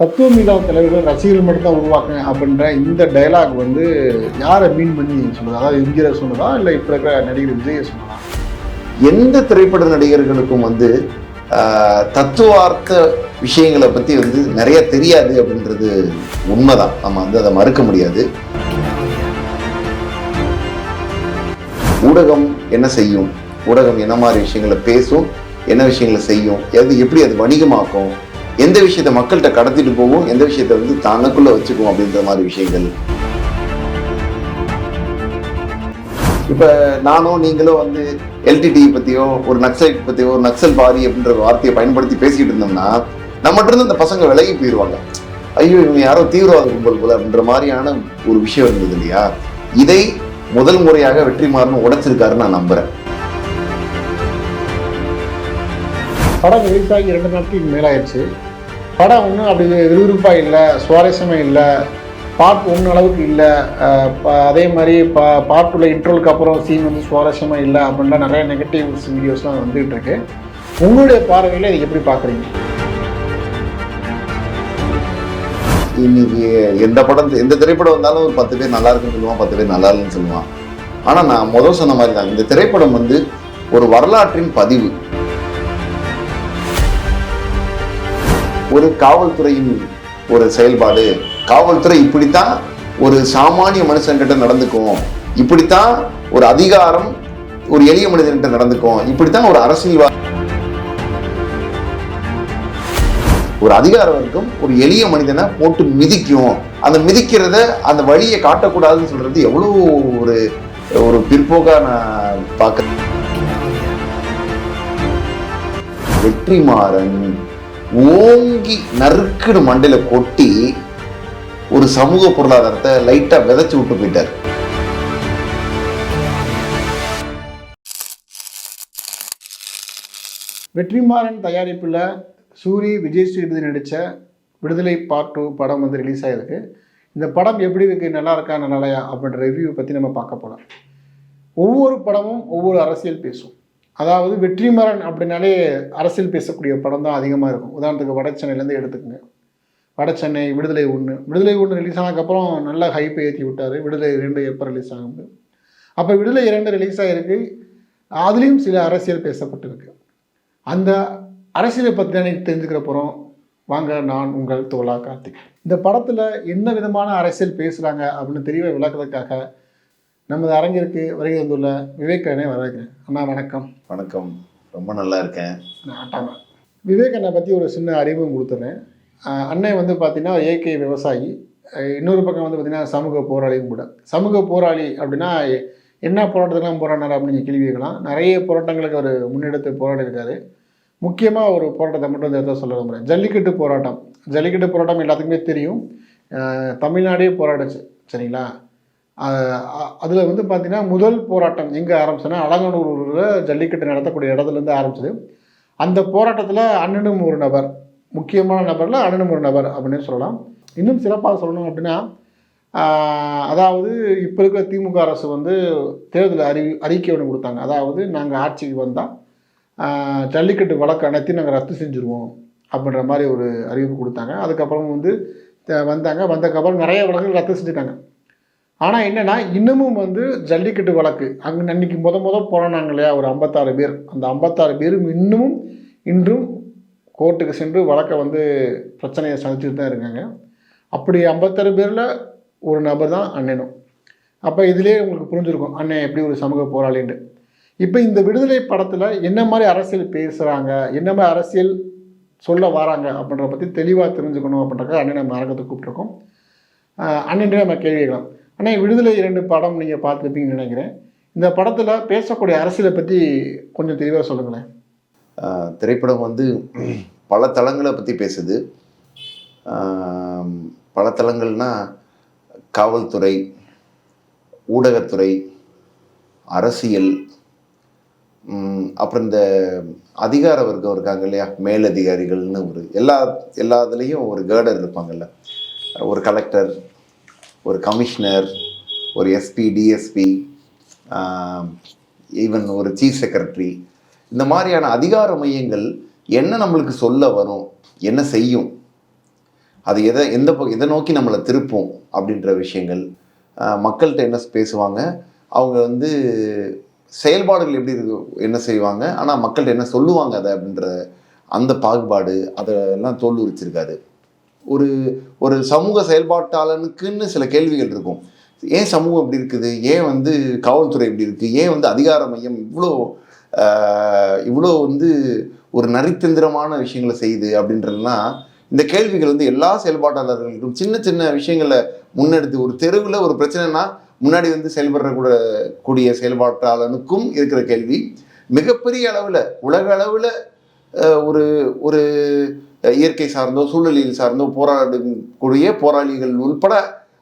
தத்துவம் இல்லாத தலைவர்கள் ரசிகர்கள் மட்டும் தான் உருவாக்குங்க அப்படின்ற இந்த டயலாக் வந்து யாரை மீன் பண்ணி சொல்லுது? அதாவது இந்தியரை சொன்னதா இல்லை இப்போ இருக்கிற நடிகர் விஜய சொன்னதா? எந்த திரைப்பட நடிகர்களுக்கும் வந்து தத்துவார்த்த விஷயங்களை பற்றி வந்து நிறைய தெரியாது அப்படின்றது உண்மைதான். நம்ம வந்து அதை மறுக்க முடியாது. ஊடகம் என்ன செய்யும்? ஊடகம் என்ன மாதிரி விஷயங்களை பேசும்? என்ன விஷயங்களை செய்யும்? எது எப்படி அது வணிகமாக்கும்? எந்த விஷயத்தை மக்கள்கிட்ட கடத்திட்டு போகும் எந்த விஷயத்தை வந்து தனக்குள்ள வச்சுக்குவோம் அப்படின்ற மாதிரி விஷயங்கள். இப்ப நானும் நீங்களும் வந்து எல்டிடி பத்தியோ ஒரு நக்சலைட் பத்தியோ ஒரு நக்சல் பாரி அப்படின்ற ஒரு வார்த்தையை பயன்படுத்தி பேசிட்டு இருந்தோம்னா நம்மகிட்ட இருந்து அந்த பசங்க விலகி போயிடுவாங்க ஐயோ இவங்க யாரோ தீவிரவாத கும்பல் போல அப்படின்ற மாதிரியான ஒரு விஷயம் இருந்தது இல்லையா? இதை முதல் முறையாக வெற்றிமாறன் உடைச்சிருக்காருன்னு நான் நம்புறேன். படம் ரிலீஸ் ஆகி இரண்டு நாட்களுக்கு மேலாயிருச்சு படம் ஒன்றும் அப்படி விறுவிறுப்பாக இல்லை சுவாரஸ்யமாக இல்லை பார்ட் ஒன்று அளவுக்கு இல்லை. அதே மாதிரி பா பார்ட் உள்ள இன்ட்ரோலுக்கு அப்புறம் சீன் வந்து சுவாரஸ்யமாக இல்லை அப்படின்லாம் நிறைய நெகட்டிவ்ஸ் வீடியோஸ்லாம் வந்துகிட்டு இருக்கு. உங்களுடைய பார்வையில் இதை எப்படி பார்க்குறீங்க? இன்னைக்கு எந்த படம் எந்த திரைப்படம் வந்தாலும் ஒரு பத்து பேர் நல்லா இருக்குன்னு சொல்லுவான் பத்து பேர் நல்லா இல்லைன்னு சொல்லுவான். ஆனால் நான் முதல் சொன்ன மாதிரி தான் இந்த திரைப்படம் வந்து ஒரு வரலாற்றின் பதிவு. ஒரு காவல்துறையின் ஒரு செயல்பாடு. காவல்துறை இப்படித்தான் ஒரு சாமானிய மனுஷன்கிட்ட நடந்துக்கும். இப்படித்தான் ஒரு அதிகாரம் ஒரு எளிய மனிதன்கிட்ட நடந்துக்கும். இப்படித்தான் ஒரு அரசியல்வாதி ஒரு அதிகார வர்க்கம் ஒரு எளிய மனிதனை போட்டு மிதிக்கும். அந்த மிதிக்கிறத அந்த வழியை காட்டக்கூடாதுன்னு சொல்றது எவ்வளோ ஒரு ஒரு பிற்போக்கா நான் பார்க்குறேன். வெற்றிமாறன் ஓங்கி நறுக்குனு மண்டையில் கொட்டி ஒரு சமூக பொருளாதாரத்தை லைட்டாக விதைச்சி விட்டு போயிட்டார். வெற்றிமாறன் தயாரிப்பில் சூரி விஜய் சேதுபதி நடித்த விடுதலை பார்ட் டூ படம் வந்து ரிலீஸ் ஆகிருக்கு இந்த படம் எப்படி இருக்குது நல்லா இருக்கா நல்லா அப்படின்ற ரிவ்யூ பற்றி நம்ம பார்க்க போகலாம் ஒவ்வொரு படமும் ஒவ்வொரு அரசியல் பேசும். அதாவது வெற்றிமாறன் அப்படின்னாலே அரசியல் பேசக்கூடிய படம் தான் அதிகமாக இருக்கும். உதாரணத்துக்கு வட சென்னையிலேருந்து எடுத்துக்கோங்க. வட சென்னை விடுதலை ஒன்று விடுதலை ஒன்று ரிலீஸ் ஆனதுக்கப்புறம் நல்ல ஹைப்பை ஏற்றி விட்டார். விடுதலை இரண்டு எப்போ ரிலீஸ் ஆகுது அப்போ விடுதலை இரண்டு ரிலீஸ் ஆகிருக்கு அதுலேயும் சில அரசியல் பேசப்பட்டிருக்கு. அந்த அரசியலை பற்றி தான் தெரிஞ்சுக்கிற போகிறோம் வாங்க நான் உங்கள் தோலா கார்த்திக். இந்த படத்தில் என்ன விதமான அரசியல் பேசுகிறாங்க அப்படின்னு தெரிய விளக்குறதுக்காக நமது அரங்கிற்கு வருகை வந்துள்ள விவேக் அண்ணே வரவேற்கிறேன். அண்ணா வணக்கம். வணக்கம். ரொம்ப நல்லா இருக்கேன். ஆட்டாமா விவேக் அண்ணா பற்றி ஒரு சின்ன அறிமுகம் கொடுத்துறேன். அண்ணன் வந்து பார்த்தீங்கன்னா ஏகே விவசாயி. இன்னொரு பக்கம் வந்து பார்த்தீங்கன்னா சமூக போராளியும் கூட. சமூக போராளி அப்படின்னா என்ன போராட்டத்துக்கெல்லாம் போராடினார் அப்படின்னு நீங்கள் கேள்வி கேட்கலாம். நிறைய போராட்டங்களுக்கு அவர் முன்னெடுத்து போராடி இருக்காரு. முக்கியமாக ஒரு போராட்டத்தை மட்டும் இந்த இடத்துல சொல்ல விரும்புகிறேன் ஜல்லிக்கட்டு போராட்டம். ஜல்லிக்கட்டு போராட்டம் எல்லாத்துக்குமே தெரியும். தமிழ்நாடே போராடுச்சு. சரிங்களா? அதில் வந்து பார்த்திங்கன்னா முதல் போராட்டம் எங்கே ஆரம்பிச்சுன்னா அலங்கனூரில் ஜல்லிக்கட்டு நடத்தக்கூடிய இடத்துலேருந்து ஆரம்பிச்சது. அந்த போராட்டத்தில் அண்ணனும் ஒரு நபர் முக்கியமான நபரில் அண்ணனும் ஒரு நபர் அப்படின்னு சொல்லலாம். இன்னும் சிறப்பாக சொல்லணும் அப்படின்னா அதாவது இப்போ இருக்கிற திமுக அரசு வந்து தேர்தல் அறி அறிக்கை ஒன்று கொடுத்தாங்க. அதாவது நாங்கள் ஆட்சிக்கு வந்தால் ஜல்லிக்கட்டு வழக்கு அனைத்தையும் நாங்கள் ரத்து செஞ்சுருவோம் அப்படின்ற மாதிரி ஒரு அறிவிப்பு கொடுத்தாங்க. அதுக்கப்புறம் வந்து வந்தாங்க. வந்ததுக்கப்புறம் நிறைய வழக்குகள் ரத்து செஞ்சுட்டாங்க. ஆனால் என்னென்னா இன்னமும் வந்து ஜல்லிக்கட்டு வழக்கு. அங்கே அன்றைக்கி முத முத போனாங்க இல்லையா ஒரு ஐம்பத்தாறு பேர். அந்த ஐம்பத்தாறு பேரும் இன்னமும் இன்றும் கோர்ட்டுக்கு சென்று வழக்கை வந்து பிரச்சனையை சந்திச்சுட்டு தான் இருக்காங்க. அப்படி ஐம்பத்தாறு பேரில் ஒரு நபர் தான் அண்ணனும். அப்போ இதிலே உங்களுக்கு புரிஞ்சிருக்கும் அண்ணன் எப்படி ஒரு சமூக போராளின்ட்டு. இப்போ இந்த விடுதலை படத்தில் என்ன மாதிரி அரசியல் பேசுகிறாங்க என்ன மாதிரி அரசியல் சொல்ல வராங்க அப்படின்றத பற்றி தெளிவாக தெரிஞ்சுக்கணும் அப்படின்றக்க அண்ணன் நம்ம அரங்கத்தை கூப்பிட்ருக்கோம் அண்ணன்ட்டு நம்ம கேள்வி கேட்கலாம். அண்ணே விடுதலை இரண்டு படம் நீங்கள் பார்த்துருப்பீங்கன்னு நினைக்கிறேன். இந்த படத்தில் பேசக்கூடிய அரசியலை பற்றி கொஞ்சம் தெளிவாக சொல்லுங்களேன். திரைப்படம் வந்து பல தளங்களை பற்றி பேசுது. பல தளங்கள்னால் காவல்துறை ஊடகத்துறை அரசியல் அப்புறம் இந்த அதிகார வர்க்கம் இருக்காங்க இல்லையா? மேலதிகாரிகள்னு ஒரு எல்லா எல்லா இதுலேயும் ஒரு கேர்டர் இருப்பாங்கல்ல. ஒரு கலெக்டர் ஒரு கமிஷனர் ஒரு எஸ்பி டிஎஸ்பி ஈவன் ஒரு சீஃப் செக்ரட்டரி இந்த மாதிரியான அதிகார மையங்கள் என்ன நம்மளுக்கு சொல்ல வரும்? என்ன செய்யும்? அது எதை எந்த எதை நோக்கி நம்மளை திருப்போம்? அப்படின்ற விஷயங்கள். மக்கள்கிட்ட என்ன பேசுவாங்க? அவங்க வந்து செயல்பாடுகள் எப்படி இருக்கு என்ன செய்வாங்க? ஆனால் மக்கள்கிட்ட என்ன சொல்லுவாங்க அதை அப்படின்ற அந்த பாகுபாடு அதெல்லாம் தோல் உரிச்சிருக்காது ஒரு ஒரு சமூக செயல்பாட்டாளனுக்குன்னு சில கேள்விகள் இருக்கும். ஏன் சமூகம் இப்படி இருக்குது? ஏன் வந்து காவல்துறை இப்படி இருக்குது ஏன் வந்து அதிகார மையம் இவ்வளோ இவ்வளோ வந்து ஒரு நரித்தந்திரமான விஷயங்களை செய்யுது அப்படின்றதுலாம் இந்த கேள்விகள் வந்து எல்லா செயல்பாட்டாளர்களுக்கும் சின்ன சின்ன விஷயங்களை முன்னெடுத்து ஒரு தெருவில் ஒரு பிரச்சனைனா முன்னாடி வந்து செயல்படுற கூட கூடிய செயல்பாட்டாளனுக்கும் இருக்கிற கேள்வி. மிகப்பெரிய அளவில் உலக அளவில் ஒரு ஒரு இயற்கை சார்ந்தோ சூழலியல் சார்ந்தோ போராடக்கூடிய போராளிகள் உள்பட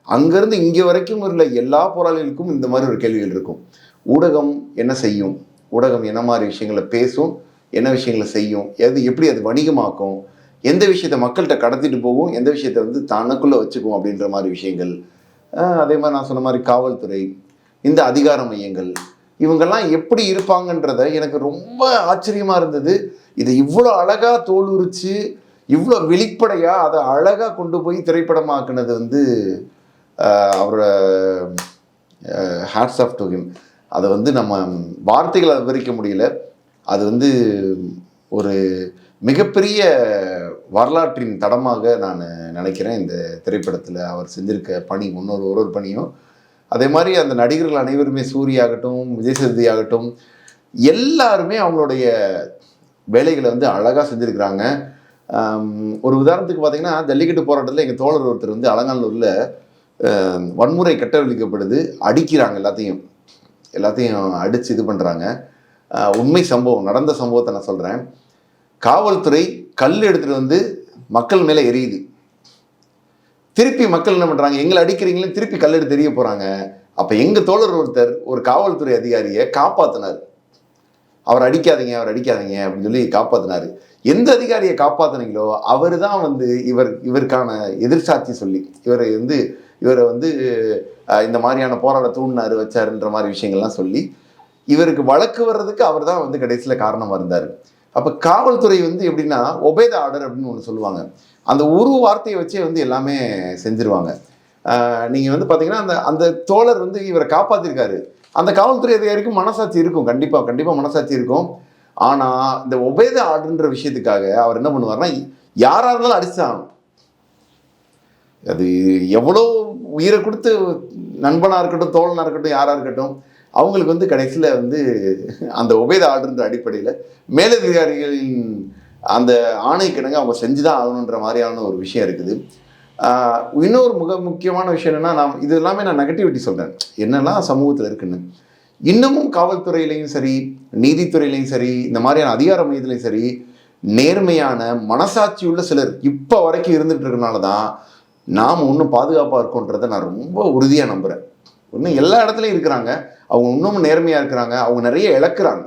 அங்கேருந்து இங்கே வரைக்கும் உள்ள எல்லா போராளிகளுக்கும் இந்த மாதிரி ஒரு கேள்விகள் இருக்கும். ஊடகம் என்ன செய்யும்? ஊடகம் என்ன மாதிரி விஷயங்களை பேசும்? என்ன விஷயங்களை செய்யும்? எது எப்படி அது வணிகமாக்கும்? எந்த விஷயத்த மக்கள்கிட்ட கடத்திட்டு போகும்? எந்த விஷயத்த வந்து தனக்குள்ளே வச்சுக்கும் அப்படின்ற மாதிரி விஷயங்கள். அதே மாதிரி நான் சொன்ன மாதிரி காவல்துறை இந்த அதிகார மையங்கள். இவங்கெல்லாம் எப்படி இருப்பாங்கன்றத எனக்கு ரொம்ப ஆச்சரியமாக இருந்தது. இதை இவ்வளோ அழகாக தோல் உரித்து இவ்வளோ வெளிப்படையாக அதை அழகாக கொண்டு போய் திரைப்படமாக்குனது வந்து அவரோட ஹேட்ஸ் ஆஃப் டு ஹிம் அதை வந்து நம்ம வார்த்தைகளை விவரிக்க முடியல. அது வந்து ஒரு மிகப்பெரிய வரலாற்றின் தடமாக நான் நினைக்கிறேன். இந்த திரைப்படத்தில் அவர் செஞ்சிருக்க பணி இன்னொரு ஒரு ஒரு பணியும். அதே மாதிரி அந்த நடிகர்கள் அனைவருமே சூரிய ஆகட்டும் விஜய் சேதுபதி ஆகட்டும் எல்லாருமே அவங்களுடைய வேலைகளை வந்து அழகாக செஞ்சுருக்கிறாங்க. ஒரு உதாரணத்துக்கு பார்த்தீங்கன்னா ஜல்லிக்கட்டு போராட்டத்தில் எங்கள் தோழர் ஒருத்தர் வந்து அலங்காநல்லூரில் வன்முறை கட்டவிழிக்கப்படுது அடிக்கிறாங்க எல்லாத்தையும். எல்லாத்தையும் அடித்து இது பண்ணுறாங்க உண்மை சம்பவம் நடந்த சம்பவத்தை நான் சொல்கிறேன் காவல்துறை கல் எடுத்துகிட்டு வந்து மக்கள் மேலே எரியுது. திருப்பி மக்கள் என்ன பண்ணுறாங்க எங்களை அடிக்கிறீங்களே திருப்பி கல் எடுத்து எரிய போகிறாங்க அப்போ எங்கள் தோழர் ஒருத்தர் ஒரு காவல்துறை அதிகாரியை காப்பாற்றினார் அவர் அடிக்காதீங்க அவர் அடிக்காதீங்க அப்படின்னு சொல்லி காப்பாற்றினார் எந்த அதிகாரியை காப்பாற்றினீங்களோ அவர் தான் வந்து இவர் இவருக்கான எதிர்சாட்சி சொல்லி இவரை வந்து இவரை வந்து இந்த மாதிரியான போராட தூண்டினாரு வச்சாருன்ற மாதிரி விஷயங்கள்லாம் சொல்லி இவருக்கு வழக்கு வர்றதுக்கு அவர் தான் வந்து கடைசியில் காரணமாக இருந்தார். அப்போ காவல்துறை வந்து எப்படின்னா ஒபேத ஆர்டர் அப்படின்னு ஒன்று சொல்லுவாங்க. அந்த ஒரு வார்த்தையை வச்சே வந்து எல்லாமே செஞ்சுருவாங்க. நீங்கள் வந்து பார்த்தீங்கன்னா அந்த அந்த தோழர் வந்து இவரை காப்பாற்றிருக்காரு அந்த காவல்துறை அதிகாரிக்கும் மனசாட்சி இருக்கும். கண்டிப்பாக கண்டிப்பாக மனசாட்சி இருக்கும். ஆனால் இந்த உபேத ஆடுன்ற விஷயத்துக்காக அவர் என்ன பண்ணுவார்னா யாராக இருந்தாலும் அடிச்சாகணும் அது எவ்வளோ உயிரை கொடுத்து நண்பனாக இருக்கட்டும் தோழனாக இருக்கட்டும் யாராக இருக்கட்டும் அவங்களுக்கு வந்து கடைசியில் வந்து அந்த உபேத ஆடுன்ற அடிப்படையில் மேலதிகாரிகளின் அந்த ஆணைக்கிணங்க அவங்க செஞ்சு தான் ஆகணுன்ற மாதிரியான ஒரு விஷயம் இருக்குது. இன்னொரு மிக முக்கியமான விஷயம் என்னென்னா நான் இது எல்லாமே நான் நெகட்டிவிட்டி சொல்கிறேன் என்னெல்லாம் சமூகத்தில் இருக்குன்னு. இன்னமும் காவல்துறையிலையும் சரி நீதித்துறையிலையும் சரி இந்த மாதிரியான அதிகார மையத்திலையும் சரி நேர்மையான மனசாட்சி உள்ள சிலர் இப்போ வரைக்கும் இருந்துகிட்டு இருக்கனால தான் நாம் இன்னும் பாதுகாப்பாக இருக்கோன்றதை நான் ரொம்ப உறுதியாக நம்புகிறேன் இன்னும் எல்லா இடத்துலையும் இருக்கிறாங்க. அவங்க இன்னமும் நேர்மையாக இருக்கிறாங்க. அவங்க நிறைய இழக்கிறாங்க.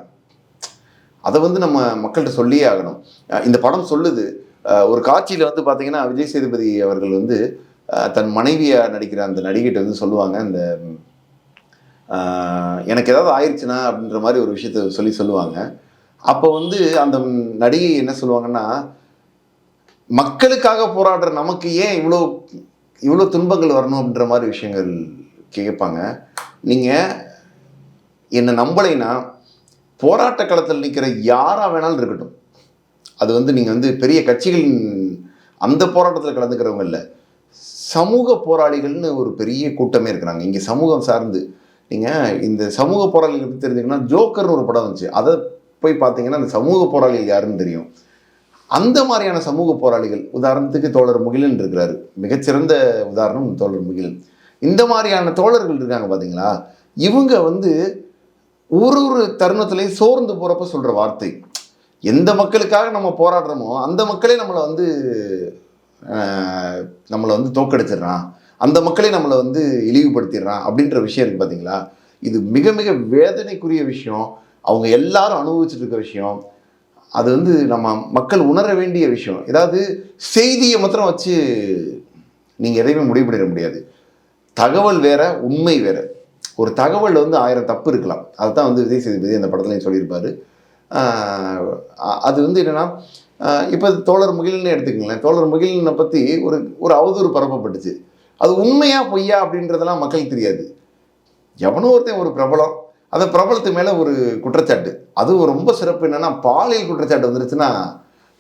அதை வந்து நம்ம மக்கள்கிட்ட சொல்லியே ஆகணும். இந்த படம் சொல்லுது. ஒரு காட்சியில் வந்து பார்த்தீங்கன்னா விஜய் சேதுபதி அவர்கள் வந்து தன் மனைவியாக நடிக்கிற அந்த நடிகைட்ட வந்து சொல்லுவாங்க. இந்த எனக்கு ஏதாவது ஆயிடுச்சுன்னா அப்படின்ற மாதிரி ஒரு விஷயத்த சொல்லி சொல்லுவாங்க. அப்போ வந்து அந்த நடிகை என்ன சொல்லுவாங்கன்னா மக்களுக்காக போராடுற நமக்கு ஏன் இவ்வளோ இவ்வளோ துன்பங்கள் வரணும் அப்படின்ற மாதிரி விஷயங்கள் கேட்பாங்க. நீங்கள் என்னை நம்பலைன்னா போராட்ட களத்தில் நிற்கிற யாராக வேணாலும் இருக்கட்டும். அது வந்து நீங்கள் வந்து பெரிய கட்சிகளின் அந்த போராட்டத்தில் கலந்துக்கிறவங்க இல்லை. சமூக போராளிகள்னு ஒரு பெரிய கூட்டமே இருக்கிறாங்க. இங்கே சமூகம் சார்ந்து நீங்கள் இந்த சமூக போராளிகள் பற்றி தெரிஞ்சுக்கன்னா ஜோக்கர்னு ஒரு படம் வந்துச்சு. அதை போய் பார்த்தீங்கன்னா அந்த சமூக போராளிகள் யாருன்னு தெரியும். அந்த மாதிரியான சமூக போராளிகள் உதாரணத்துக்கு தோழர் முகிலன் இருக்கிறாரு. மிகச்சிறந்த உதாரணம் தோழர் முகிலன். இந்த மாதிரியான தோழர்கள் இருக்காங்க பார்த்தீங்களா இவங்க வந்து ஒரு ஒரு தருணத்துலேயும் சோர்ந்து போகிறப்ப சொல்கிற வார்த்தை. எந்த மக்களுக்காக நம்ம போராடுறோமோ அந்த மக்களே நம்மளை வந்து நம்மளை வந்து தோக்கடிச்சிடுறான் அந்த மக்களை நம்மளை வந்து இழிவுபடுத்திடுறான் அப்படின்ற விஷயம் இருக்குது பார்த்தீங்களா இது மிக மிக வேதனைக்குரிய விஷயம். அவங்க எல்லாரும் அனுபவிச்சுட்டு இருக்க விஷயம். அது வந்து நம்ம மக்கள் உணர வேண்டிய விஷயம். ஏதாவது செய்தியை மாத்திரம் வச்சு நீங்கள் எதையுமே முடிவு பண்ணிட முடியாது. தகவல் வேற உண்மை வேற. ஒரு தகவல் வந்து ஆயிரம் தப்பு இருக்கலாம். அதுதான் வந்து விஜய் சேதுபதி அந்த படத்துலையும் சொல்லியிருப்பார். அது வந்து என்னன்னா இப்போ தோழர் முகிலன்னு எடுத்துக்கங்களேன். தோழர் முகிலனை பற்றி ஒரு ஒரு அவதூறு பரப்பப்பட்டுச்சு. அது உண்மையா பொய்யா அப்படின்றதெல்லாம் மக்களுக்கு தெரியாது. எவனோ ஒருத்தன் ஒரு பிரபலம். அந்த பிரபலத்து மேலே ஒரு குற்றச்சாட்டு. அது ரொம்ப சிறப்பு என்னென்னா பாலியல் குற்றச்சாட்டு வந்துருச்சுன்னா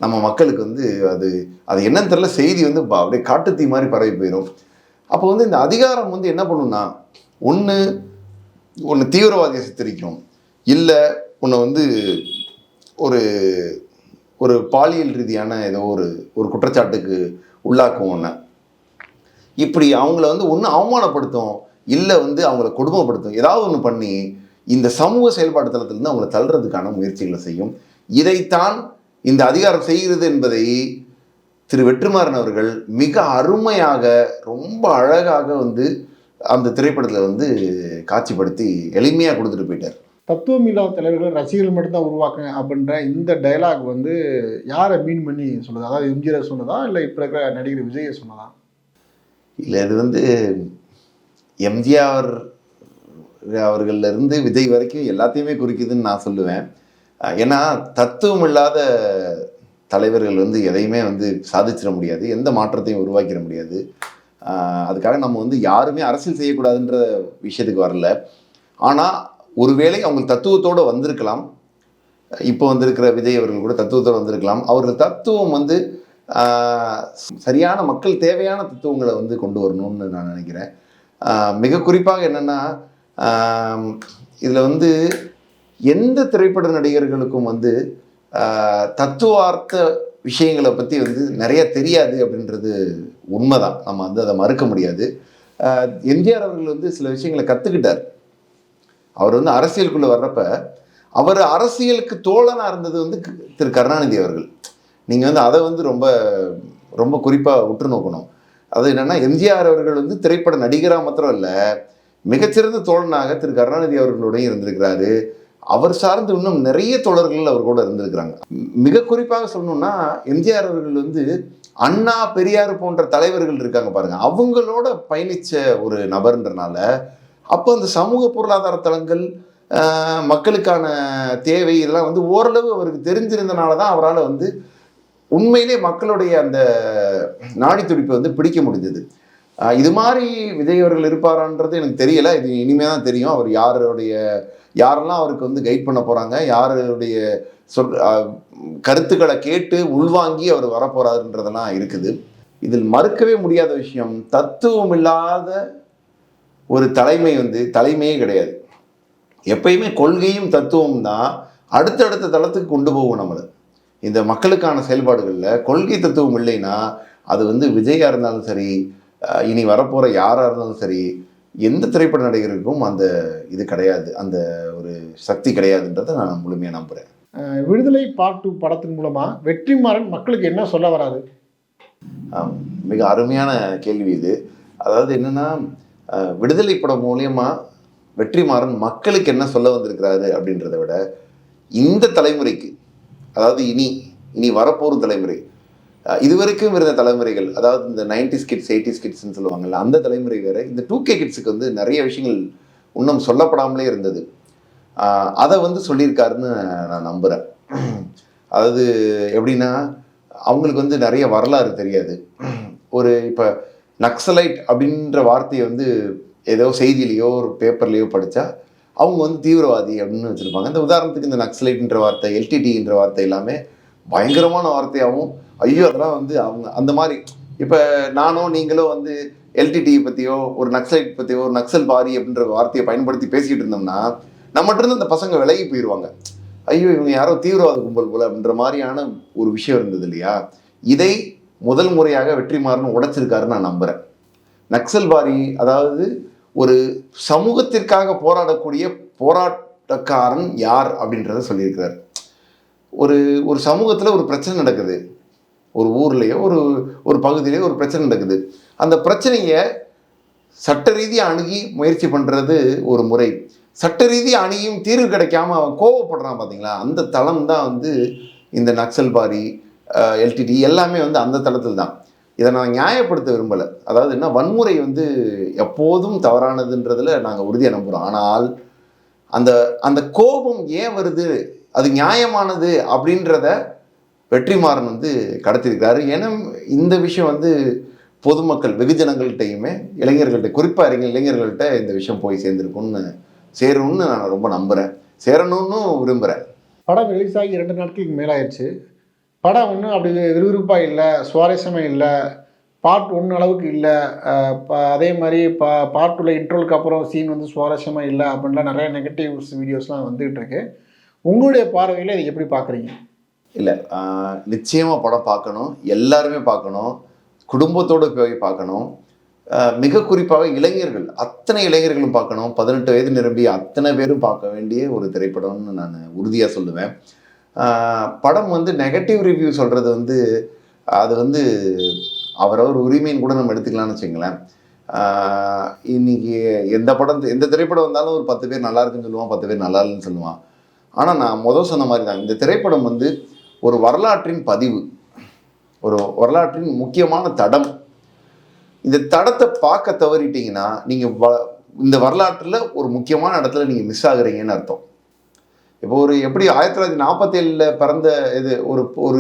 நம்ம மக்களுக்கு வந்து அது அது என்னன்னு தெரியல செய்தி வந்து அப்படியே காட்டுத்தீ மாதிரி பரவி போயிடும் அப்போ வந்து இந்த அதிகாரம் வந்து என்ன பண்ணுன்னா ஒன்று ஒன்று தீவிரவாதியை சித்தரிக்கும். இல்லை உன்னை வந்து ஒரு ஒரு பாலியல் ரீதியான ஏதோ ஒரு ஒரு குற்றச்சாட்டுக்கு உள்ளாக்கும் ஒன்று இப்படி அவங்கள வந்து ஒன்று அவமானப்படுத்தும் இல்லை வந்து அவங்கள கொடுமைப்படுத்தும். ஏதாவது ஒன்று பண்ணி இந்த சமூக செயல்பாடு தளத்திலிருந்து அவங்கள தள்ளுறதுக்கான முயற்சிகளை செய்யும். இதைத்தான் இந்த அதிகாரம் செய்கிறது என்பதை திரு வெற்றிமாறன் அவர்கள் மிக அருமையாக ரொம்ப அழகாக வந்து அந்த திரைப்படத்தில் வந்து காட்சிப்படுத்தி எளிமையாக கொடுத்துட்டு போயிட்டார். தத்துவம் இல்லாத தலைவர்கள் ரசிகர்கள் மட்டும்தான் உருவாக்குங்க அப்படின்ற இந்த டயலாக் வந்து யாரை மீன் பண்ணி சொல்லுது அதாவது எம்ஜிஆர் சொன்னதா? இல்லை இப்போ இருக்கிற நடிகர் விஜயை சொன்னதா? இல்லை இது வந்து எம்ஜிஆர் அவர்கள்லேருந்து விஜய் வரைக்கும் எல்லாத்தையுமே குறிக்குதுன்னு நான் சொல்லுவேன். ஏன்னா தத்துவம் இல்லாத தலைவர்கள் வந்து எதையுமே வந்து சாதிச்சிட முடியாது எந்த மாற்றத்தையும் உருவாக்கிட முடியாது. அதுக்காக நம்ம வந்து யாருமே அரசியல் செய்யக்கூடாதுன்ற விஷயத்துக்கு வரல. ஆனால் ஒருவேளை அவங்க தத்துவத்தோடு வந்திருக்கலாம் இப்போ வந்திருக்கிற விஜய் அவர்கள் கூட தத்துவத்தோடு வந்திருக்கலாம். அவர்கள் தத்துவம் வந்து சரியான மக்கள் தேவையான தத்துவங்களை வந்து கொண்டு வரணும்னு நான் நினைக்கிறேன். மிக குறிப்பாக என்னென்னா இதில் வந்து எந்த திரைப்பட நடிகர்களுக்கும் வந்து தத்துவார்த்த விஷயங்களை பற்றி வந்து நிறைய தெரியாது அப்படின்றது உண்மைதான். நம்ம வந்து அதை மறுக்க முடியாது. எம்ஜிஆர் அவர்கள் வந்து சில விஷயங்களை கற்றுக்கிட்டார் அவர் வந்து அரசியலுக்குள்ளே வர்றப்ப அவர் அரசியலுக்கு தோழனாக இருந்தது வந்து திரு கருணாநிதி அவர்கள். நீங்கள் வந்து அதை வந்து ரொம்ப ரொம்ப குறிப்பாக உற்று நோக்கணும் அது என்னென்னா எம்ஜிஆர் அவர்கள் வந்து திரைப்பட நடிகராக மாத்திரம் இல்லை மிகச்சிறந்த தோழனாக திரு கருணாநிதி அவர்களோடையும் இருந்திருக்கிறாரு. அவர் சார்ந்து இன்னும் நிறைய தோழர்கள் அவர் கூட இருந்திருக்கிறாங்க. மிக குறிப்பாக சொல்லணும்னா எம்ஜிஆர் அவர்கள் வந்து அண்ணா பெரியார் போன்ற தலைவர்கள் இருக்காங்க பாருங்க. அவங்களோட பயணிச்ச ஒரு நபர்ன்றனால அப்போ அந்த சமூக பொருளாதார தளங்கள் மக்களுக்கான தேவை இதெல்லாம் வந்து ஓரளவு அவருக்கு தெரிஞ்சிருந்தனால தான் அவரால் வந்து உண்மையிலே மக்களுடைய அந்த நாடி துடிப்பை வந்து பிடிக்க முடிஞ்சது. இது மாதிரி விஜய் அவர்கள் இருப்பாரான்றது எனக்கு தெரியல. இது இனிமே தான் தெரியும். அவர் யாருடைய யாரெல்லாம் அவருக்கு வந்து கைட் பண்ண போகிறாங்க யாருடைய சொல் கருத்துக்களை கேட்டு உள்வாங்கி அவர் வரப்போகிறாருன்றதெல்லாம் இருக்குது. இதில் மறுக்கவே முடியாத விஷயம் தத்துவம் இல்லாத ஒரு தலைமை வந்து தலைமையே கிடையாது. எப்பயுமே கொள்கையும் தத்துவம் தான் அடுத்தடுத்த தளத்துக்கு கொண்டு போகும் நம்மளை. இந்த மக்களுக்கான செயல்பாடுகளில் கொள்கை தத்துவம் இல்லைன்னா அது வந்து விஜயா இருந்தாலும் சரி இனி வரப்போகிற யாராக இருந்தாலும் சரி எந்த திரைப்பட நடிகருக்கும் அந்த இது கிடையாது அந்த ஒரு சக்தி கிடையாதுன்றதை நான் முழுமையாக நம்புகிறேன் விடுதலை பார்ட் டூ படத்தின் மூலமா வெற்றிமாறன் மக்களுக்கு என்ன சொல்ல வராது மிக அருமையான கேள்வி இது. அதாவது என்னன்னா விடுதலை படம் மூலியமா வெற்றிமாறன் மக்களுக்கு என்ன சொல்ல வந்திருக்கிறாரு அப்படின்றத விட இந்த தலைமுறைக்கு அதாவது இனி இனி வரப்போகும் தலைமுறை. இது இதுவரைக்கும் இருந்த தலைமுறைகள் அதாவது இந்த நைன்டிஸ் கிட்ஸ் எயிட்டிஸ் கிட்ஸ்னு சொல்லுவாங்கல்ல அந்த தலைமுறை வேறு இந்த டூ கே கிட்ஸுக்கு வந்து நிறைய விஷயங்கள் இன்னும் சொல்லப்படாமலே இருந்தது. அதை வந்து சொல்லியிருக்காருன்னு நான் நம்புகிறேன் அதாவது எப்படின்னா அவங்களுக்கு வந்து நிறைய வரலாறு தெரியாது. ஒரு இப்போ நக்சலைட் அப்படின்ற வார்த்தையை வந்து ஏதோ செய்தியிலையோ ஒரு பேப்பர்லேயோ படித்தா அவங்க வந்து தீவிரவாதி அப்படின்னு வச்சுருப்பாங்க. இந்த உதாரணத்துக்கு இந்த நக்சலைட்ன்ற வார்த்தை எல்டிடின்ற வார்த்தை எல்லாமே பயங்கரமான வார்த்தையாகவும் ஐயோ அதெல்லாம் வந்து அவங்க அந்த மாதிரி இப்போ நானோ நீங்களோ வந்து எல்டிடி பற்றியோ ஒரு நக்சலைட் பற்றியோ ஒரு நக்சல் பாரி அப்படின்ற வார்த்தையை பயன்படுத்தி பேசிக்கிட்டு இருந்தோம்னா நம்மகிட்ட இருந்து அந்த பசங்க விலகி போயிடுவாங்க ஐயோ இவங்க யாரோ தீவிரவாத கும்பல் போல அப்படின்ற மாதிரியான ஒரு விஷயம் இருந்தது இல்லையா? இதை முதல் முறையாக வெற்றிமாறன் உடைச்சிருக்காருன்னு நான் நம்புகிறேன் நக்சல் பாரி அதாவது ஒரு சமூகத்திற்காக போராடக்கூடிய போராட்டக்காரன் யார் அப்படின்றத சொல்லியிருக்கிறார். ஒரு ஒரு சமூகத்தில் ஒரு பிரச்சனை நடக்குது. ஒரு ஊர்லேயோ ஒரு ஒரு பகுதியிலேயோ ஒரு பிரச்சனை நடக்குது. அந்த பிரச்சனையை சட்ட ரீதியாக அணுகி முயற்சி பண்ணுறது ஒரு முறை. சட்ட ரீதியாக அணுகியும் தீர்வு கிடைக்காம அவன் கோவப்படுறான் பார்த்தீங்களா அந்த தளம் தான் வந்து இந்த நக்சல்பாரி எல்டிடி எல்லாமே வந்து அந்த தளத்தில் தான். இதை நான் நியாயப்படுத்த விரும்பலை. அதாவது என்ன வன்முறை வந்து எப்போதும் தவறானதுன்றதில் நாங்கள் உறுதியாக நம்புகிறோம் ஆனால் அந்த அந்த கோபம் ஏன் வருது அது நியாயமானது அப்படின்றத வெற்றிமாறன் வந்து கடத்தியிருக்காரு ஏன்னா இந்த விஷயம் வந்து பொதுமக்கள் வெகுஜனங்கள்கிட்டையுமே இளைஞர்கள்ட்ட குறிப்பாக இளைஞர் இளைஞர்கள்ட்ட இந்த விஷயம் போய் சேர்ந்துருக்கும்னு சேரணும்னு நான் ரொம்ப நம்புகிறேன் சேரணும்னு விரும்புகிறேன் படம் ரிலீஸ் ஆகி இரண்டு நாட்களுக்கு மேலாயிருச்சு. படம் ஒன்றும் அப்படி விறுவிறுப்பாக இல்லை சுவாரஸ்யமாக இல்லை பார்ட் ஒன்று அளவுக்கு இல்லை அதே மாதிரி பா பார்ட் இன்ட்ரோலுக்கு அப்புறம் சீன் வந்து சுவாரஸ்யமாக இல்லை அப்படின்லாம் நிறைய நெகட்டிவ்ஸ் வீடியோஸ்லாம் வந்துகிட்டு இருக்கு. உங்களுடைய பார்வையில் இதை எப்படி பார்க்குறீங்க? இல்லை நிச்சயமாக படம் பார்க்கணும். எல்லாருமே பார்க்கணும். குடும்பத்தோடு போய் பார்க்கணும். மிக குறிப்பாக இளைஞர்கள். அத்தனை இளைஞர்களும் பார்க்கணும். பதினெட்டு வயது நிரம்பி அத்தனை பேரும் பார்க்க வேண்டிய ஒரு திரைப்படம்னு நான் உறுதியாக சொல்லுவேன். படம் வந்து நெகட்டிவ் ரிவ்யூ சொல்கிறது வந்து அது வந்து அவரவர் உரிமைன்னு கூட நம்ம எடுத்துக்கலாம்னு வச்சுங்களேன் இன்றைக்கி எந்த படம் எந்த திரைப்படம் வந்தாலும் ஒரு பத்து பேர் நல்லா இருக்குன்னு சொல்லுவான் பத்து பேர் நல்லா இல்லைன்னு சொல்லுவான். ஆனால் நான் முதல் சொன்ன மாதிரி தான் இந்த திரைப்படம் வந்து ஒரு வரலாற்றின் பதிவு ஒரு வரலாற்றின் முக்கியமான தடம். இந்த தடத்தை பார்க்க தவறிட்டீங்கன்னா நீங்கள் வ இந்த வரலாற்றில் ஒரு முக்கியமான இடத்துல நீங்கள் மிஸ் ஆகுறீங்கன்னு அர்த்தம். இப்போ ஒரு எப்படி ஆயிரத்தி தொள்ளாயிரத்தி நாற்பத்தேழில் பிறந்த இது ஒரு ஒரு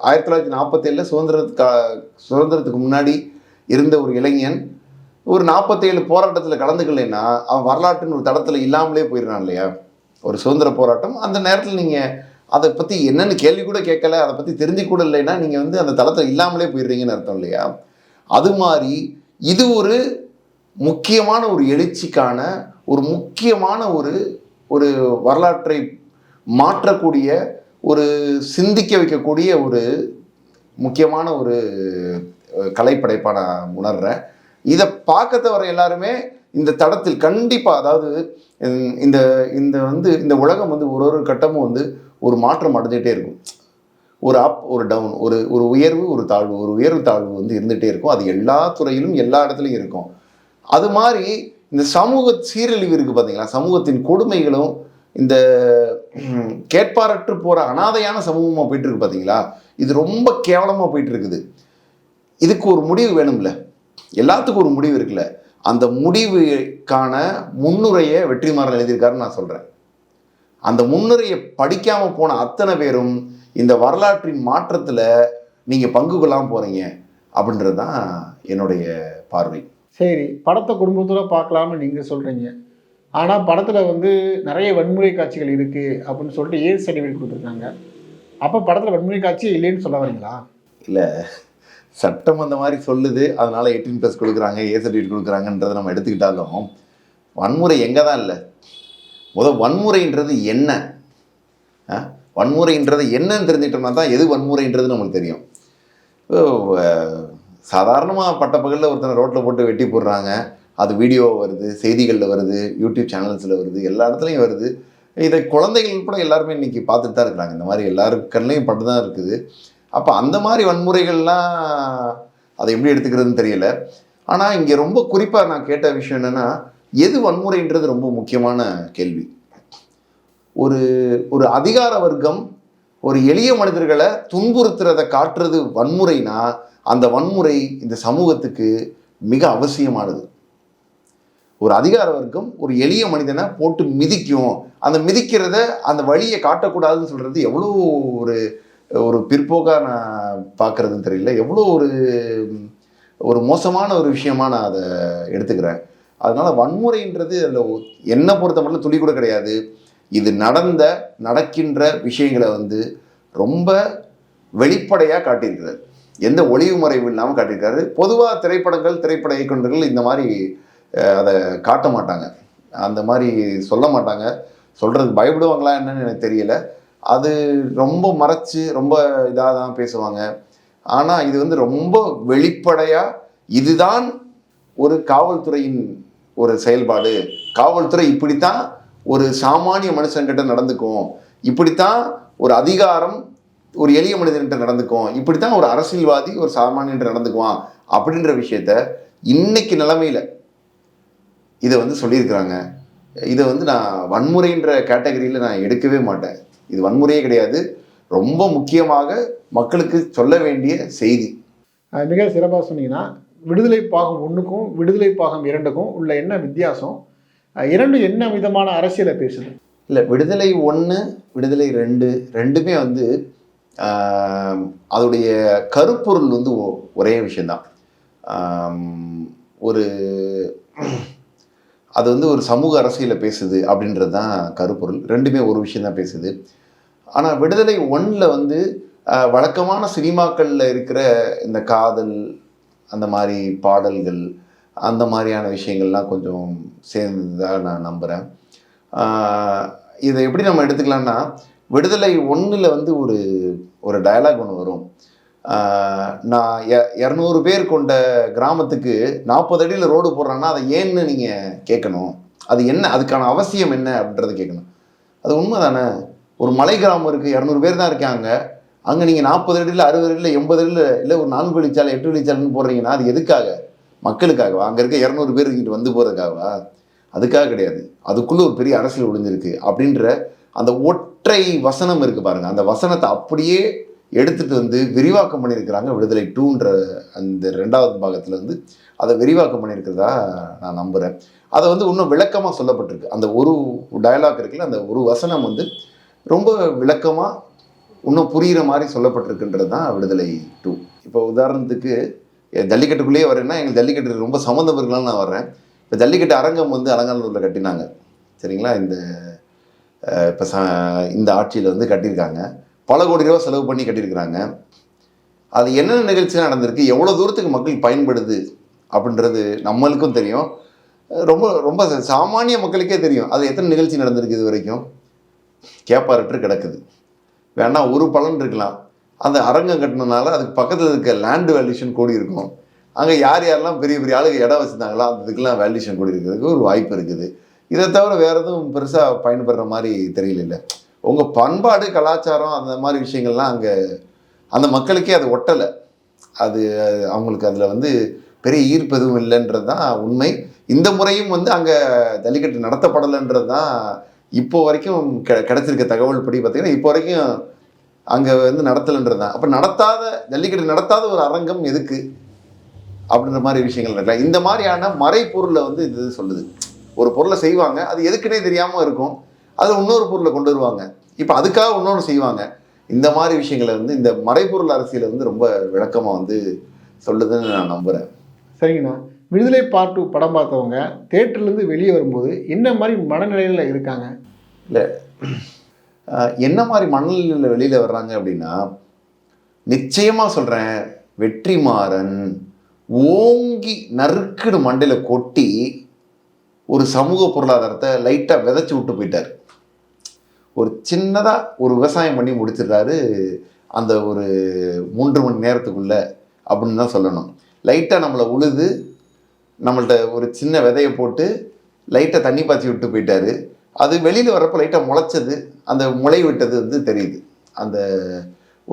ஆயிரத்தி தொள்ளாயிரத்தி நாற்பத்தேழில் சுதந்திரத்துக்கு சுதந்திரத்துக்கு முன்னாடி இருந்த ஒரு இளைஞன் ஒரு நாற்பத்தேழு போராட்டத்தில் கலந்துக்கலைன்னா அவன் வரலாற்றுன்னு ஒரு தடத்தில் இல்லாமலே போயிடுறான் இல்லையா? ஒரு சுதந்திர போராட்டம். அந்த நேரத்தில் நீங்கள் அதை பற்றி என்னென்னு கேள்வி கூட கேட்கல அதை பற்றி தெரிஞ்சு கூட இல்லைன்னா நீங்கள் வந்து அந்த தளத்தில் இல்லாமலே போயிடுறீங்கன்னு அர்த்தம் இல்லையா? அது மாதிரி இது ஒரு முக்கியமான ஒரு எழுச்சிக்கான ஒரு முக்கியமான ஒரு ஒரு வரலாற்றை மாற்றக்கூடிய ஒரு சிந்திக்க வைக்கக்கூடிய ஒரு முக்கியமான ஒரு கலைப்படைப்பாக நான் உணர்கிறேன் இதை பார்க்க தவிர எல்லாருமே இந்த தடத்தில் கண்டிப்பாக அதாவது இந்த இந்த வந்து இந்த உலகம் வந்து ஒரு ஒரு கட்டமும் வந்து ஒரு மாற்றம் அடைஞ்சிட்டே இருக்கும். ஒரு அப் ஒரு டவுன் ஒரு ஒரு உயர்வு ஒரு தாழ்வு ஒரு உயர்வு தாழ்வு வந்து இருந்துகிட்டே இருக்கும். அது எல்லா துறையிலும் எல்லா இடத்துலையும் இருக்கும். அது மாதிரி இந்த சமூக சீரழிவு இருக்குது பார்த்தீங்களா சமூகத்தின் கொடுமைகளும் இந்த கேட்பாரற்று போகிற அனாதையான சமூகமாக போயிட்டுருக்கு பார்த்தீங்களா இது ரொம்ப கேவலமாக போயிட்டுருக்குது. இதுக்கு ஒரு முடிவு வேணும்ல. எல்லாத்துக்கும் ஒரு முடிவு இருக்குல்ல. அந்த முடிவுக்கான முன்னுரையை வெற்றிமாறன் எழுதியிருக்காருன்னு நான் சொல்கிறேன் அந்த முன்னுரையை படிக்காமல் போன அத்தனை பேரும் இந்த வரலாற்றின் மாற்றத்தில் நீங்கள் பங்கு கொள்ளாமல் போகிறீங்க அப்படின்றது தான் என்னுடைய பார்வை. சரி படத்தை குடும்பத்தோட பார்க்கலாம்னு நீங்கள் சொல்கிறீங்க ஆனால் படத்தில் வந்து நிறைய வன்முறை காட்சிகள் இருக்குது அப்படின்னு சொல்லிட்டு ஏ சர்டிஃபிகேட் கொடுத்துருக்காங்க. அப்போ படத்தில் வன்முறை காட்சி இல்லைன்னு சொல்ல வரீங்களா? இல்லை சட்டம் அந்த மாதிரி சொல்லுது. அதனால் எயிட்டீன் ப்ளஸ் கொடுக்குறாங்க ஏ சர்டிஃபிகேட் கொடுக்குறாங்கன்றதை நம்ம எடுத்துக்கிட்டாலும் வன்முறை எங்கே தான் இல்லை? முதல் வன்முறைன்றது என்ன? ஆ? வன்முறைன்றது என்னன்னு தெரிஞ்சுக்கிட்டோம்னா தான் எது வன்முறைன்றது நம்மளுக்கு தெரியும். சாதாரணமாக பட்டப்பகலில் ஒருத்தனை ரோட்டில் போட்டு வெட்டி போடுறாங்க. அது வீடியோ வருது செய்திகளில் வருது யூடியூப் சேனல்ஸில் வருது எல்லா இடத்துலையும் வருது. இதை குழந்தைகள் கூட எல்லாருமே இன்றைக்கி பார்த்துட்டு தான் இருக்கிறாங்க. இந்த மாதிரி எல்லாரு கண்ணையும் பட்டு தான் இருக்குது. அப்போ அந்த மாதிரி வன்முறைகள்லாம் அதை எப்படி எடுத்துக்கிறதுன்னு தெரியல. ஆனால் இங்கே ரொம்ப குறிப்பாக நான் கேட்ட விஷயம் என்னென்னா எது வன்முறைன்றது ரொம்ப முக்கியமான கேள்வி. ஒரு ஒரு அதிகார வர்க்கம் ஒரு எளிய மனிதர்களை துன்புறுத்துறதை காட்டுறது வன்முறைனா அந்த வன்முறை இந்த சமூகத்துக்கு மிக அவசியமானது. ஒரு அதிகார வர்க்கம் ஒரு எளிய மனிதனை போட்டு மிதிக்கும். அந்த மிதிக்கிறத அந்த வழியை காட்டக்கூடாதுன்னு சொல்றது எவ்வளோ ஒரு ஒரு பிற்போக்காக நான் பார்க்கறதுன்னு தெரியல. எவ்வளோ ஒரு ஒரு மோசமான ஒரு விஷயமா நான் அதை எடுத்துக்கிறேன். அதனால வன்முறைன்றது அதில் என்னை பொறுத்த மட்டும் துளி கூட கிடையாது. இது நடந்த நடக்கின்ற விஷயங்களை வந்து ரொம்ப வெளிப்படையாக காட்டியிருக்கிறது. எந்த ஒளிவு மறைவு இல்லாமல் காட்டியிருக்காரு. பொதுவாக திரைப்படங்கள் திரைப்பட இயக்குநர்கள் இந்த மாதிரி அதை காட்ட மாட்டாங்க. அந்த மாதிரி சொல்ல மாட்டாங்க. சொல்கிறது பயப்படுவாங்களா என்னன்னு எனக்கு தெரியல. அது ரொம்ப மறைச்சு ரொம்ப இதாக தான் பேசுவாங்க. ஆனால் இது வந்து ரொம்ப வெளிப்படையாக இதுதான் ஒரு காவல்துறையின் ஒரு செயல்பாடு. காவல்துறை இப்படித்தான் ஒரு சாமானிய மனுஷன்கிட்ட நடந்துக்கும். இப்படித்தான் ஒரு அதிகாரம் ஒரு எளிய மனிதன்கிட்ட நடந்துக்கும் இப்படித்தான் ஒரு அரசியல்வாதி ஒரு சாமானியன்ட்ட நடந்துக்குவான் அப்படின்ற விஷயத்த இன்னைக்கு நிலைமையில இதை வந்து சொல்லியிருக்கிறாங்க. இதை வந்து நான் வன்முறைன்ற கேட்டகரியில் நான் எடுக்கவே மாட்டேன். இது வன்முறையே கிடையாது. ரொம்ப முக்கியமாக மக்களுக்கு சொல்ல வேண்டிய செய்தி. மிக சிறப்பாக சொன்னீங்கன்னா விடுதலை பாகம் ஒன்றுக்கும் விடுதலை பாகம் இரண்டுக்கும் உள்ள என்ன வித்தியாசம்? இரண்டும் என்ன விதமான அரசியலை பேசுது? இல்லை விடுதலை ஒன்று விடுதலை ரெண்டு ரெண்டுமே வந்து அதோடைய கருப்பொருள் வந்து ஒ- ஒரே விஷயந்தான் ஒரு அது வந்து ஒரு சமூக அரசியலை பேசுது அப்படின்றது தான் கருப்பொருள். ரெண்டுமே ஒரு விஷயம் தான் பேசுது. ஆனால் விடுதலை ஒன்றில் வந்து வழக்கமான சினிமாக்களில் இருக்கிற இந்த காதல் அந்த மாதிரி பாடல்கள் அந்த மாதிரியான விஷயங்கள்லாம் கொஞ்சம் சேர்ந்ததாக நான் நம்புகிறேன் இதை எப்படி நம்ம எடுத்துக்கலாம்னா விடுதலை ஒன்றில் வந்து ஒரு ஒரு டயலாக் ஒன்று வரும். நான் எ- இரநூறு பேர் கொண்ட கிராமத்துக்கு நாற்பது அடியில் ரோடு போடுறாங்கன்னா அதை ஏன்னு நீங்கள் கேட்கணும்? அது என்ன? அதுக்கான அவசியம் என்ன அப்படின்றத கேட்கணும். அது உண்மை தானே ஒரு மலை கிராமம் இருக்குது இரநூறு பேர் தான் இருக்காங்க. அங்கே நீங்கள் நாற்பது அடியில் அறுபது அடியில் எண்பது அடியில் இல்லை ஒரு நான்கு வழிச்சாலை எட்டு வழிச்சாலைன்னு போடுறீங்கன்னா அது எதுக்காக? மக்களுக்காகவா? அங்கே இருக்க இரநூறு பேர் இங்கிட்டு வந்து போகிறதுக்காகவா அதுக்காக கிடையாது. அதுக்குள்ளே ஒரு பெரிய அரசியல் ஒளிஞ்சிருக்கு. அப்படின்ற அந்த ஓட் ஒற்றை வசனம் இருக்கு பாருங்க. அந்த வசனத்தை அப்படியே எடுத்துட்டு வந்து விரிவாக்கம் பண்ணியிருக்கிறாங்க விடுதலை டூன்ற அந்த ரெண்டாவது பாகத்துல வந்து அதை விரிவாக்கம் பண்ணியிருக்கிறதா நான் நம்புகிறேன் அதை வந்து இன்னும் விளக்கமாக சொல்லப்பட்டிருக்கு. அந்த ஒரு டயலாக் இருக்குல்ல அந்த ஒரு வசனம் வந்து ரொம்ப விளக்கமாக இன்னும் புரிகிற மாதிரி சொல்லப்பட்டிருக்குன்றது தான் விடுதலை டூ. இப்போ உதாரணத்துக்கு ஜல்லிக்கட்டுக்குள்ளேயே வரேன்னா எங்களுக்கு ஜல்லிக்கட்டு ரொம்ப சம்மந்தம் இருக்கலாம்னு நான் வர்றேன். இப்போ ஜல்லிக்கட்டு அரங்கம் வந்து அலங்காநல்லூரில் கட்டினாங்க. சரிங்களா? இந்த இப்போ ச இந்த ஆட்சியில் வந்து கட்டியிருக்காங்க. பல கோடி ரூபா செலவு பண்ணி கட்டியிருக்கிறாங்க. அது என்னென்ன நிகழ்ச்சி நடந்திருக்கு எவ்வளோ தூரத்துக்கு மக்கள் பயன்படுது அப்படின்றது நம்மளுக்கும் தெரியும். ரொம்ப ரொம்ப சாமானிய மக்களுக்கே தெரியும். அது எத்தனை நிகழ்ச்சி நடந்திருக்கு இது வரைக்கும்? கேப்பாரற்று கிடக்குது. வேணால் ஒரு பலன் இருக்கலாம். அந்த அரங்கம் கட்டினனால அதுக்கு பக்கத்தில் இருக்க லேண்ட் வேல்யூஷன் கூடி இருக்கும். அங்கே யார் யாரெல்லாம் பெரிய பெரிய ஆளுங்க இடம் வச்சுருந்தாங்களோ அந்த இதுக்கெல்லாம் வேல்யூஷன் கூடி இருக்கிறதுக்கு ஒரு வாய்ப்பு இருக்குது. இதை தவிர வேறு எதுவும் பெருசாக பயன்படுற மாதிரி தெரியல உங்கள் பண்பாடு கலாச்சாரம் அந்த மாதிரி விஷயங்கள்லாம் அங்கே அந்த மக்களுக்கே அது ஒட்டலை. அது அவங்களுக்கு அதில் வந்து பெரிய ஈர்ப்பு எதுவும் இல்லைன்றது தான் உண்மை. இந்த முறையும் வந்து அங்கே ஜல்லிக்கட்டு நடத்தப்படலைன்றது தான் இப்போ வரைக்கும் கெ கிடச்சிருக்க தகவல் படி பார்த்திங்கன்னா இப்போ வரைக்கும் அங்கே வந்து நடத்தலைன்றது தான். அப்போ நடத்தாத ஜல்லிக்கட்டு நடத்தாத ஒரு அரங்கம் எதுக்கு? அப்படின்ற மாதிரி விஷயங்கள் இருக்கலாம் இந்த மாதிரியான மறைப்பொருளை வந்து இது சொல்லுது. ஒரு பொருளை செய்வாங்க. அது எதுக்குன்னே தெரியாமல் இருக்கும். அது இன்னொரு பொருளை கொண்டு வருவாங்க. இப்போ அதுக்காக இன்னொன்று செய்வாங்க. இந்த மாதிரி விஷயங்களை வந்து இந்த மறைப்பொருள் அரசியலை வந்து ரொம்ப விளக்கமாக வந்து சொல்லுதுன்னு நான் நம்புகிறேன் சரிங்கண்ணா. விடுதலை பார்ட் டூ படம் பார்த்தவங்க தேட்டர்லேருந்து வெளியே வரும்போது என்ன மாதிரி மனநிலையில் இருக்காங்க? ஆஹ் என்ன மாதிரி மணலில் வெளியில் வர்றாங்க அப்படின்னா நிச்சயமாக சொல்கிறேன் வெற்றிமாறன் ஓங்கி நறுக்குடு மண்டையில் கொட்டி ஒரு சமூக பொருளாதாரத்தை லைட்டாக விதைச்சி விட்டு போயிட்டார். ஒரு சின்னதாக ஒரு விவசாயம் பண்ணி முடிச்சிடுறாரு அந்த ஒரு மூன்று மணி நேரத்துக்குள்ள அப்படின்னு தான் சொல்லணும். லைட்டாக நம்மளை உழுது நம்மள்ட்ட ஒரு சின்ன விதையை போட்டு லைட்டாக தண்ணி பாய்ச்சி விட்டு போயிட்டாரு. அது வெளியில் வரப்போ லைட்டாக முளைச்சது அந்த முளை விட்டது வந்து தெரியுது. அந்த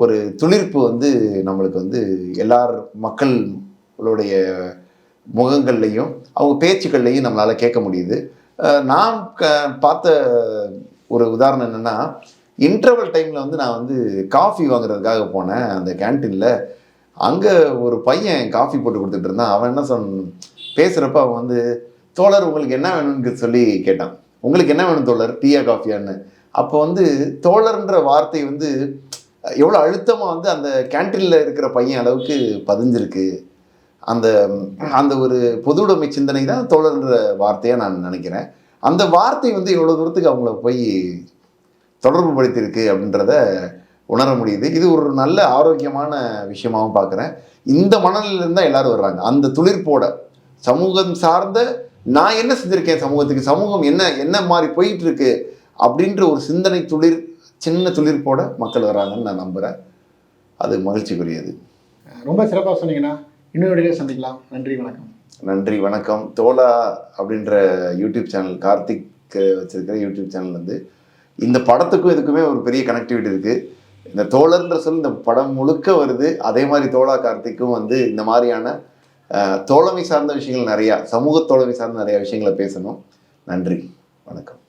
ஒரு துளிர்ப்பு வந்து நம்மளுக்கு வந்து எல்லார் மக்களுடைய முகங்கள்லையும் அவங்க பேச்சுக்கள்லையும் நம்மளால் கேட்க முடியுது. நான் க பார்த்த ஒரு உதாரணம் என்னென்னா இன்டர்வல் டைமில் வந்து நான் வந்து காஃபி வாங்குறதுக்காக போனேன் அந்த கேன்டீனில் அங்கே ஒரு பையன் காஃபி போட்டு கொடுத்துட்டு இருந்தான். அவன் என்ன சொன் பேசுகிறப்ப அவன் வந்து தோழர் உங்களுக்கு என்ன வேணும்னு சொல்லி கேட்டான். உங்களுக்கு என்ன வேணும் தோழர்? டீயா காஃபியான்னு? அப்போ வந்து தோழர்ன்ற வார்த்தை வந்து எவ்வளோ அழுத்தமாக வந்து அந்த கேன்டீனில் இருக்கிற பையன் அளவுக்கு பதிஞ்சிருக்கு. அந்த அந்த ஒரு பொதுவுடைமை சிந்தனை தான் தோழர்ன்ற வார்த்தையாக நான் நினைக்கிறேன். அந்த வார்த்தை வந்து இவ்வளோ தூரத்துக்கு அவங்கள போய் தொடர்பு படுத்தியிருக்கு அப்படின்றத உணர முடியுது. இது ஒரு நல்ல ஆரோக்கியமான விஷயமாகவும் பார்க்குறேன். இந்த மனநிலையிலிருந்து தான் எல்லாரும் வர்றாங்க. அந்த துளிர்ப்போட சமூகம் சார்ந்த நான் என்ன செஞ்சுருக்கேன் சமூகத்துக்கு? சமூகம் என்ன என்ன மாதிரி போயிட்டு இருக்கு அப்படின்ற ஒரு சிந்தனை துளிர் சின்ன துளிர்ப்போட மக்கள் வர்றாங்கன்னு நான் நம்புகிறேன் அது மகிழ்ச்சிக்குரியது. ரொம்ப சிறப்பாக சொன்னீங்கன்னா இன்னொரு சந்திக்கலாம். நன்றி வணக்கம். நன்றி வணக்கம். தோலா அப்படின்ற யூடியூப் சேனல் கார்த்திக் வச்சிருக்கிற யூடியூப் சேனல் வந்து இந்த படத்துக்கும் இதுக்குமே ஒரு பெரிய கனெக்டிவிட்டி இருக்கு. இந்த தோழர்ன்ற சொல் இந்த படம் முழுக்க வருது. அதே மாதிரி தோழா கார்த்திக்கும் வந்து இந்த மாதிரியான தோழமை சார்ந்த விஷயங்கள் நிறையா சமூக தோழமை சார்ந்த நிறைய விஷயங்களை பேசணும். நன்றி வணக்கம்.